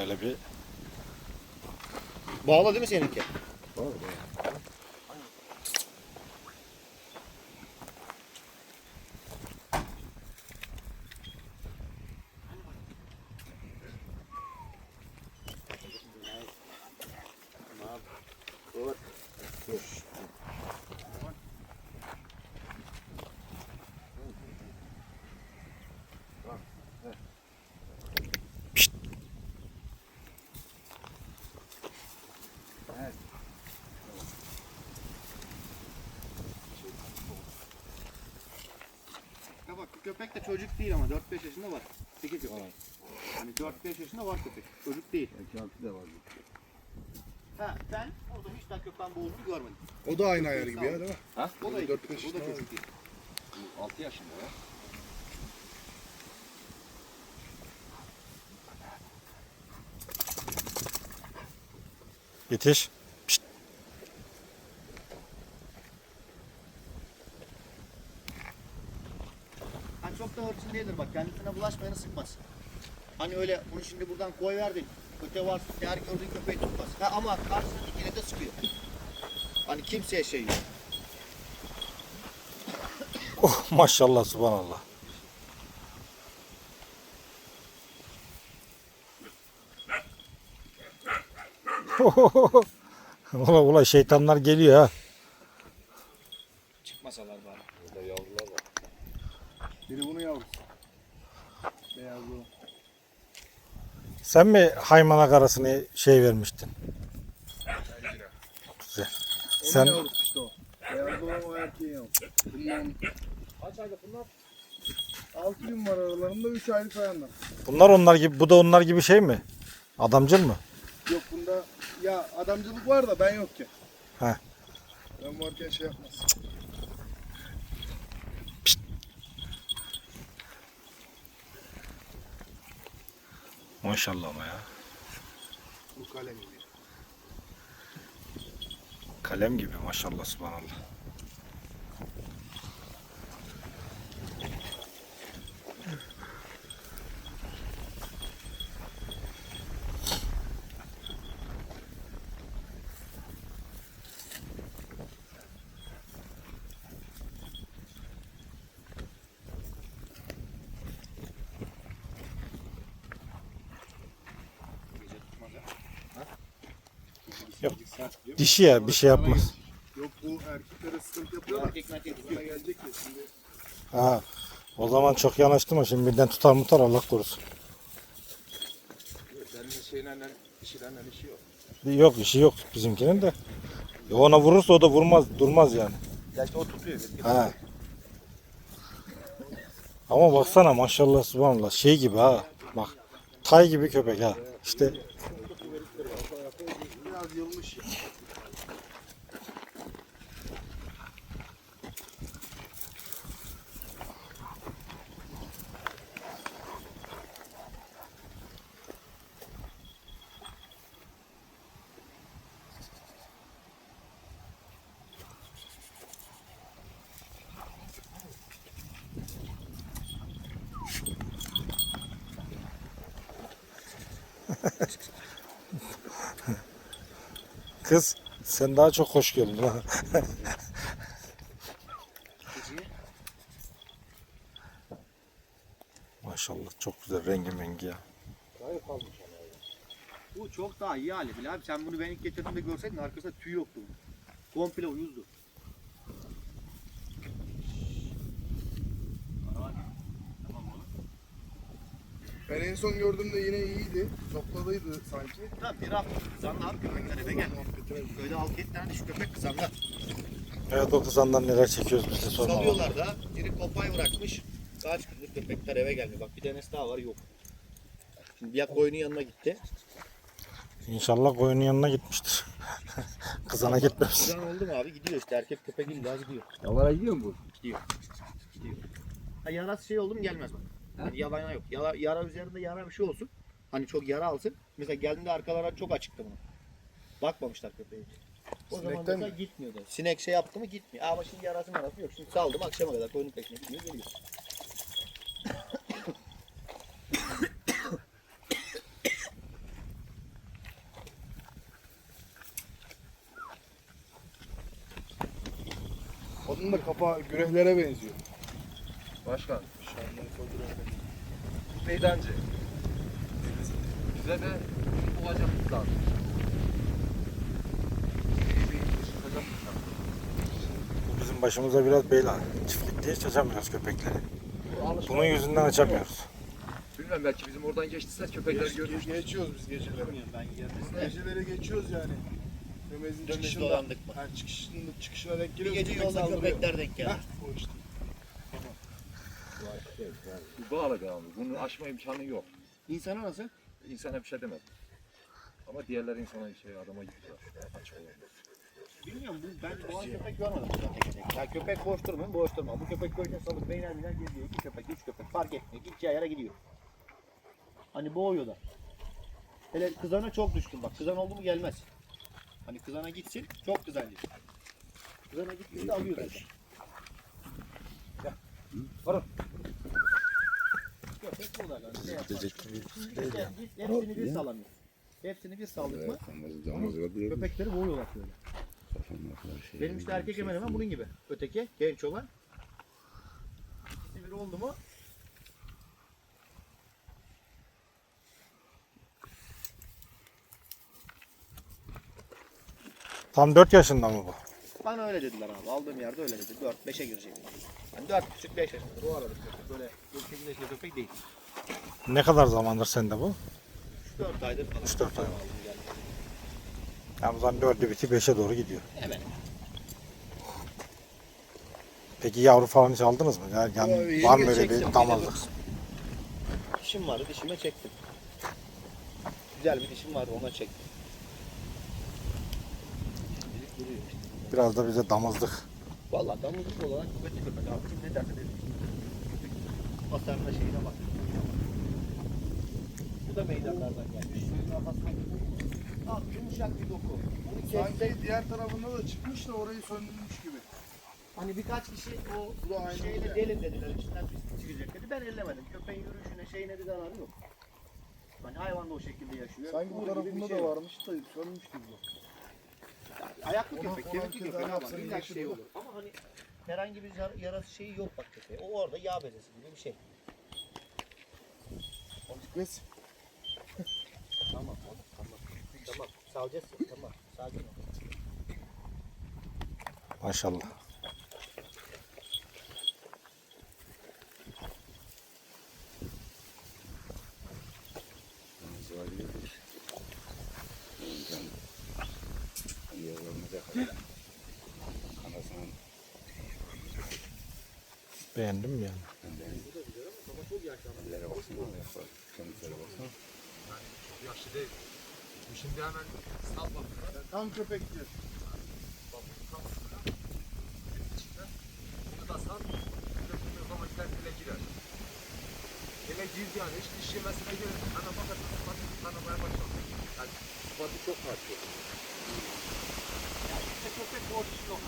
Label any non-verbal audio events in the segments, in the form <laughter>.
öyle bir. Bağla değil mi seninki? Ya köpek de çocuk değil ama 4-5 yaşında var. 8 köpek. Hani 4-5 yaşında var köpek. Çocuk değil. Kağıtı da var. Ha ben orada hiç daha köpeğin boğulduğunu görmedim. O da aynı ayar gibi ya değil mi? O da, Dört dört beş o da yaşında çocuk değil. 6 yaşında ya. Yetiş. Değildir bak kendisine bulaşmayanı sıkmaz. Hani öyle bunu şimdi buradan koy verdin. Öte var her gördüğün köpeği tutmaz. Ha, ama karşısına dikine de sıkıyor. Hani kimseye şey yok. <laughs> Oh maşallah subhanallah. <laughs> ula ula şeytanlar geliyor ha. Çıkmasalar bari. Burada yavrular var. Biri bunu yavrusu. Sen mi haymanak arasını şey vermiştin? Güzel. Sen... Onun yavrusu işte o. Beyazlı olan o erkeğin yavrusu. Bundan Kaç ayda bunlar? 6 gün var aralarında 3 aylık fayanlar. bunlar onlar gibi bu da onlar gibi şey mi? Adamcıl mı? Yok bunda ya adamcılık var da ben yokken. He. Ben varken şey yapmaz. Maşallah ama ya. Bu kalem gibi. Kalem gibi maşallah subhanallah. Yok. Dişi ya bir şey yapmaz. Yok bu erkeklere sıkıntı yapıyor da. Gelecek ya şimdi. Ha. O zaman çok yanaştım ama şimdi birden tutar mutar Allah korusun. Senin şeyle işiyle işi yok. Yok işi yok bizimkinin de. E ona vurursa o da vurmaz durmaz yani. Gerçi o tutuyor. Ha. Ama baksana maşallah subhanallah şey gibi ha. Bak tay gibi köpek ha. İşte Biraz yılmış ya. Kız sen daha çok hoş geldin. <laughs> Maşallah çok güzel rengi mengi ya. Bu çok daha iyi hali bile abi. Sen bunu ben ilk getirdiğimde görseydin arkasında tüy yoktu. Komple uyuzdu. Ben en son gördüğümde yine iyiydi. Noktalıydı sanki. Tamam bir hafta kızanlı abi köpekler eve gel. Köyde halk et tane şu köpek kızanlar. Evet o kızandan neler çekiyoruz biz de sorma. Salıyorlar da. Biri kopay bırakmış. Kaç gündür köpekler eve gelmiyor. Bak bir tanesi daha var yok. Şimdi bir koyunun yanına gitti. İnşallah koyunun yanına gitmiştir. <laughs> Kızana gitmemiş. Kızan oldu mu abi gidiyor işte erkek köpek illa gidiyor. Yavara gidiyor mu bu? Ha, yarası şey oldu mu gelmez bak. Yani yalan yok. Yara, yara üzerinde yara bir şey olsun. Hani çok yara alsın. Mesela geldiğinde arkalara çok açıktı bunu. Bakmamışlar köpeğe. O zaman mesela gitmiyordu. Sinek şey yaptı mı gitmiyor. Ama şimdi yarası marası yok. Şimdi saldım akşama kadar koyunun peşine gidiyor geliyor. Onun da kapağı gürehlere benziyor. Başkan. Meydancı. Bize de olacak lazım. Bu bizim başımıza biraz bela. Çiftlikte hiç açamıyoruz köpekleri. Bunun yüzünden açamıyoruz. Bilmem belki bizim oradan geçtiyse köpekler Geç, görmüş. ge- geçiyoruz biz geceleri. Ben Biz geceleri geçiyoruz yani. Dönmezin Dönmez çıkışında, dolandık mı? ha, çıkışında, çıkışına denk Bir geliyoruz. gece köpek yolda köpekler denk geldi. Heh, o işte. Bu bağlı abi. Bunu aşma imkanı yok. İnsana nasıl? İnsana bir şey demez. Ama diğerler insana şey adama gidiyor. Açık olur. Bilmiyorum bu ben boğan köpek görmedim zaten. Ya köpek boş durmuyor, boş. Bu köpek böyle salıp beyler biner geziyor. İki köpek, üç köpek fark etmiyor. Gideceği yere gidiyor. Hani boğuyor da. Hele kızana çok düştüm bak. Kızan oldu mu gelmez. Hani kızana gitsin, çok gitsin. Kızana gittiğinde alıyor zaten. Varın. Biz hepsini bir salamıyor. Hepsini bir saldık köpekleri boğuyorlar şöyle. Benim işte erkek hemen hemen bunun gibi. Öteki genç olan. İkisi bir oldu mu Tam 4 yaşında mı bu? Bana öyle dediler abi. Aldığım yerde öyle dedi. 4-5'e girecek. Yani 4 küçük 5 yaşındadır. O arada köpek. Böyle 7-8 yaşında köpek değil. Ne kadar zamandır sende bu? 4 aydır falan. 3-4 ay. Yani zaman 4'ü biti 5'e doğru gidiyor. Hemen. Peki yavru falan hiç aldınız mı? Yani, yani var mı öyle bir damazlık? Dişim vardı. Dişime çektim. Güzel bir dişim vardı. Ona çektim. Biraz da bize damızlık. Vallahi damızlık olarak kuvvetli köpek abi. Kim ne derse desin. Hasarına şeyine bak. Bu da meydanlardan gelmiş. Abi yumuşak bir doku. Bunu Sanki diğer tarafında da çıkmış da orayı söndürmüş gibi. hani birkaç kişi o Bu da aynı şeyle yani. delin dediler. İçinden pislik çıkacak dedi. Ben ellemedim. Köpeğin yürüyüşüne şeyine bir zararı yok. Hani hayvan da o şekilde yaşıyor. Sanki bu Uğur gibi bir tarafında şey da yok. varmış da sönmüş gibi. Ayaklı Ona- köpek, kemikli köpek ama illa şey olur. hani herhangi bir yar- yarası şeyi yok bak köpeğe. O orada yağ bezesi gibi bir şey. Biz Tamam, tamam, tamam. Tamam, salacağız ya, tamam. Sakin ol. Maşallah. Beğendim mi yani? Yaşlı değil. Bu şimdi hemen sal bak. tam köpek diyor. Bunu da sal. Döktüğün zaman gider dile girer. Dile girdi yani. Hiç diş yemesine gerek yok. Ana fakat sıfatı tanımaya başladı. Yani sıfatı çok farklı. İşte köpek borçlu yok.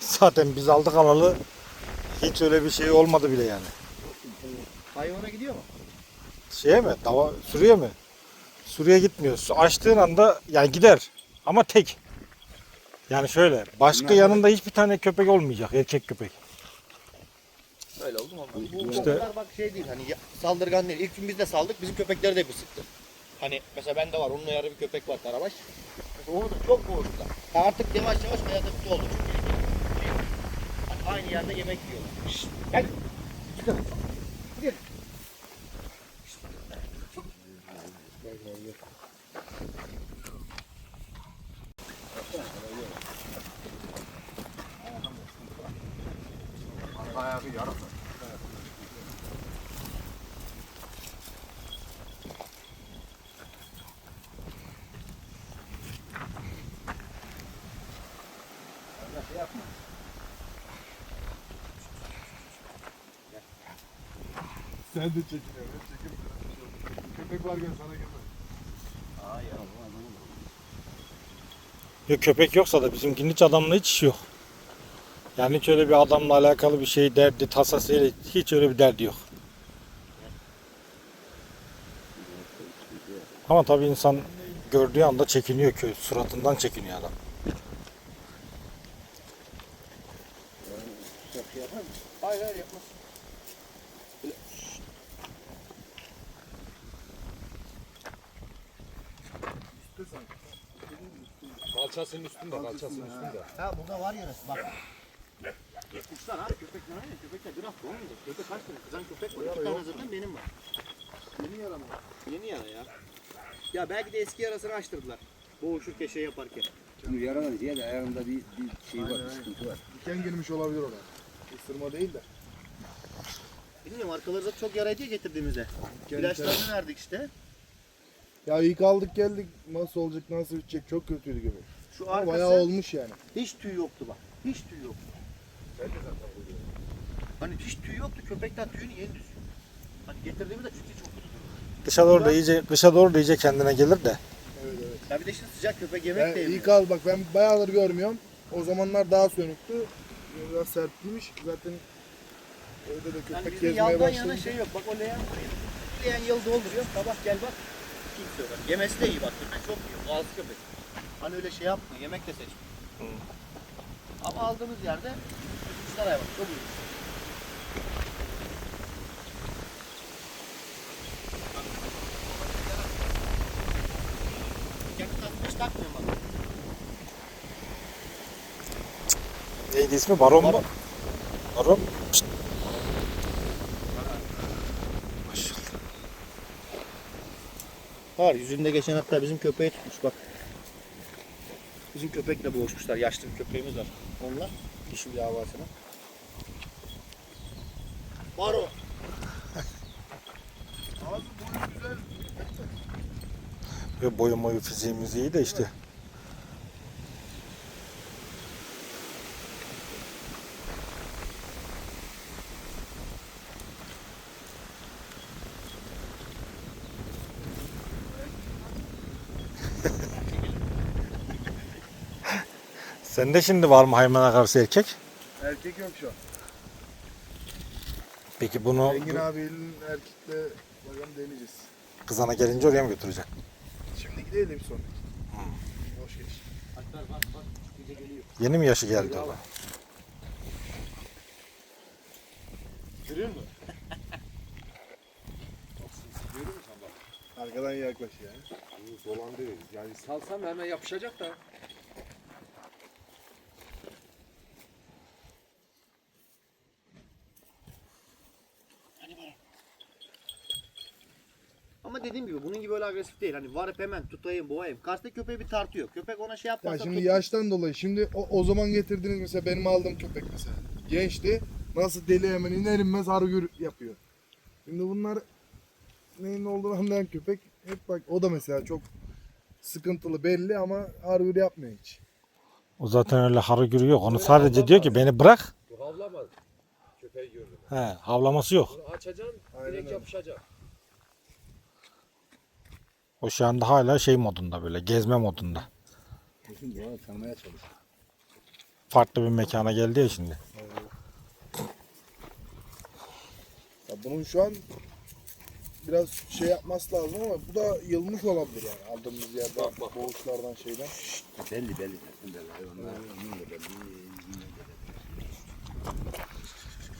Zaten biz aldık alalı hiç öyle bir şey olmadı bile yani. Hayvana gidiyor mu? Şeye mi? Dava, Suriye mi? Suriye gitmiyor. Su açtığın anda yani gider. Ama tek. Yani şöyle. Başka yanında hiçbir tane köpek olmayacak. Erkek köpek. Öyle oldu mu? Bu İşte- o kadar bak şey değil hani ya- saldırgan değil. İlk gün biz de saldık. Bizim köpekleri de bir sıktı. Hani mesela bende var. Onun ayarı bir köpek var Karabaş. Mesela onu da çok boğuştular. Ha, Artık yavaş yavaş ayakta oldu. Çünkü aynı yerde yemek yiyorlar. Şşt, gel. Çıkın. Gidelim. Ayağı Sen de çekiniyorsun. Çekim. Köpek varken sana gelmez. Yok köpek yoksa da bizimkinin hiç adamla hiç işi yok. Yani hiç öyle bir adamla alakalı bir şey derdi, tasası hiç öyle bir derdi yok. Ama tabii insan gördüğü anda çekiniyor köy. Suratından çekiniyor adam. Kalçasının üstünde, kalçasının üstünde. Ha burada var yarası bak. Kuşlar abi köpekler aynı köpekler bir hafta olmadı. Köpek kaç tane kızan köpek var. İki tane zaten benim var. Yeni yara mı? Yeni yara ya. Ya belki de eski yarasını açtırdılar. Boğuşurken şey yaparken. Şimdi yaradan ziyade ayağında bir, bir şey var, bir sıkıntı var. Diken girmiş olabilir ona. Isırma değil de. Bilmiyorum arkaları da çok yaraydı ya getirdiğimizde. İlaçlarını verdik işte. Ya ilk aldık geldik nasıl olacak nasıl bitecek çok kötüydü gibi. Şu arkası bayağı olmuş yani. hiç tüy yoktu bak. Hiç tüy yoktu. Hani hiç tüy yoktu. Köpekler tüyünü yeni düzüyor. Hani getirdiğimizde çünkü çok kötü. Dışa doğru da iyice, dışa doğru da iyice kendine gelir de. Evet evet. Ya bir de şimdi sıcak köpek yemek Ben de yemiyor. ilk al bak ben bayağıdır görmüyorum. O zamanlar daha sönüktü. Biraz sertliymiş. Zaten evde de Yani köpek bizde gezmeye yandan yana başlayınca. şey yok. Bak o leğen buraya. Leğen yıl dolduruyor. Sabah gel bak. Kimse yok. Yemesi de iyi bak. Köpek çok iyi. Boğaz köpek. Hani öyle şey yapma. Yemek de seçme. Ama aldığımız yerde kuşlar hayvan. Çok iyi. Neydi ismi? Baron mu? Baron. Var yüzünde geçen hatta bizim köpeği tutmuş bak. Bizim köpekle boğuşmuşlar. Yaşlı bir köpeğimiz var. Onlar dişi bir havasına. Baro. Ağzı boyu güzel. Ve boyu boyu fiziğimiz iyi de işte. Sende şimdi var mı haymana karşı erkek? Erkek yok şu an. Peki bunu Engin abinin erkekle bakalım deneyeceğiz. kızana gelince oraya mı götürecek? Şimdi gidelim bir sonra. Hoş geç. Yeni mi yaşı geldi o da? Görüyor musun? Arkadan yaklaş yani. Bu dolan değil. Yani salsam hemen yapışacak da. Dediğim gibi bunun gibi öyle agresif değil. Hani varıp hemen tutayım boğayım. Karşıdaki köpeği bir tartıyor. Köpek ona şey Ya yapmazsa şimdi tutmuyor. yaştan dolayı şimdi o, o zaman getirdiğiniz mesela benim aldığım köpek mesela. Gençti. Nasıl deli hemen iner inmez hargür yapıyor. Şimdi bunlar neyin olduğunu anlayan köpek hep bak o da mesela çok sıkıntılı belli ama hargür yapmıyor hiç. O zaten öyle hargürü yok. Onu sadece diyor ki beni bırak. Bu havlamaz. Köpeği gördüm. He, havlaması yok. Bunu açacaksın, Aynen direkt öyle. yapışacak. O şu anda hala şey modunda böyle gezme modunda. Kesin doğa tanımaya çalış. Farklı bir mekana geldi ya şimdi. Ya bunun şu an biraz şey yapması lazım ama bu da yılmış olabilir yani aldığımız yerde Bak, bak. boğuşlardan şeyden. Belli belli belli. Onun da de belli.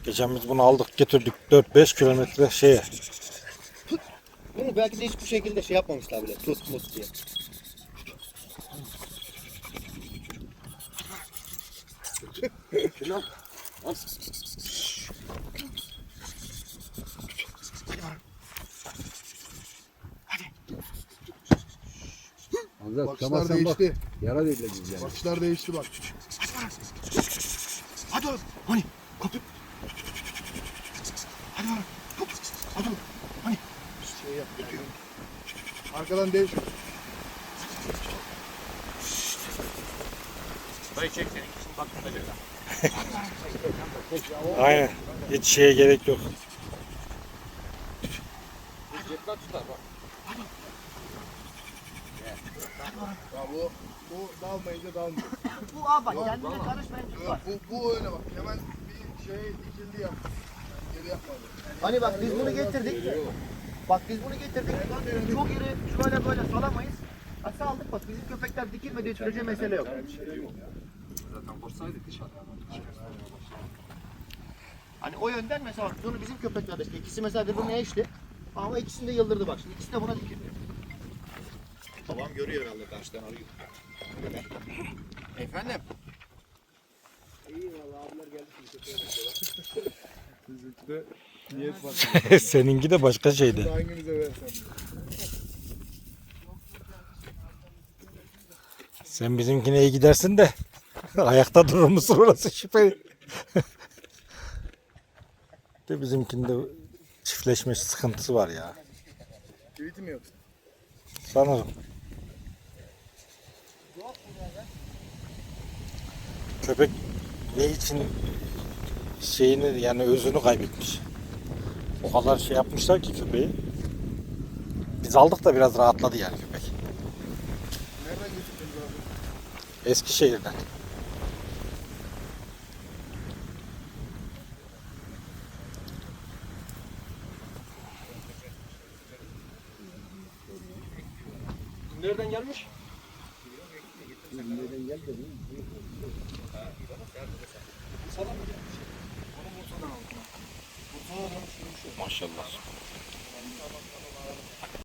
Geçen biz bunu aldık getirdik 4-5 kilometre şeye. Bunu belki de hiçbir şekilde şey yapmamışlar bile. Tut mut diye. Şunu al. Hamza Bakışlar tutamazsan bak. değişti. Yara değil biz yani. Bakışlar değişti bak. Hadi oğlum. Hani kopuk. Şey yap. yani. Arkadan değiş. Dayı çek seni. Bak tutacak. <laughs> Aynen. Hiç şeye gerek yok. Cepten tutar bak. Ya bu bu dalmayınca dalmıyor. <laughs> Bu abi bak kendine karışmayın tutar. bu, bu öyle bak. Hemen bir şey dikildi yap. Yani geri yapmadı. Hani bak biz bunu getirdik. Bak biz bunu getirdik. Çok iri şöyle böyle salamayız. Ha, saldık bak bizim köpekler dikilmediği sürece mesele yok. Zaten koşsaydık dışarı. Hani o yönden mesela bak bunu bizim köpekler de işte ikisi mesela birbirine eşti. Ama ikisini de yıldırdı bak. Şimdi ikisi de buna dikildi. Babam görüyor herhalde karşıdan arıyor. Efendim? Bizimki de niyet var. <laughs> Seninki de başka şeydi. Sen bizimkine iyi gidersin de ayakta durur musun orası şüpheli. de bizimkinde çiftleşme sıkıntısı var ya. Tweet'i mi yoksa? Sanırım. Köpek ne için şeyini yani özünü kaybetmiş. O kadar şey yapmışlar ki köpeği. Biz aldık da biraz rahatladı yani köpek. Nereden getirdiniz abi? Eskişehir'den.